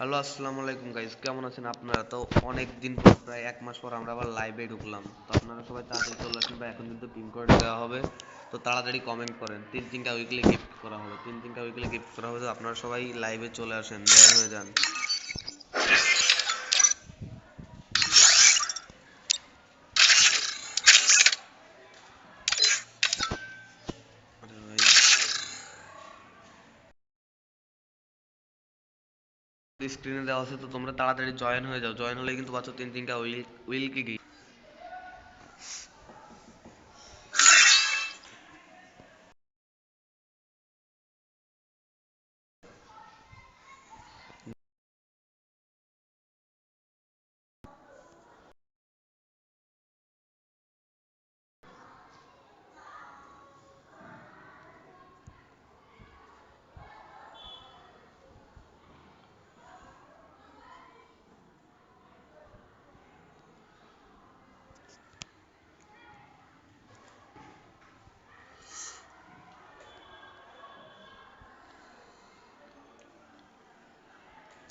Hello আসসালামু আলাইকুম guys কেমন আছেন আপনারা? তো অনেক দিন পর, প্রায় এক মাস পর আমরা আবার লাইভে ঢুকলাম। তো আপনারা সবাই তাড়াতাড়ি চলে আসেন বা এখন কিন্তু পিন কোড দেওয়া হবে। তো তাড়াতাড়ি কমেন্ট করেন। তিন তিনটা উইকলি গিফট করা হবে। তিন তিনটা উইকলি গিফট করা হবে, তো আপনারা সবাই লাইভে চলে আসেন জয়েন হয়ে যান। স্ক্রিনে দেওয়া আছে, তো তোমরা তাড়াতাড়ি জয়েন হয়ে যাও। জয়েন হলে কিন্তু পাচ্ছ তিন তিনটা উইল উইল কি?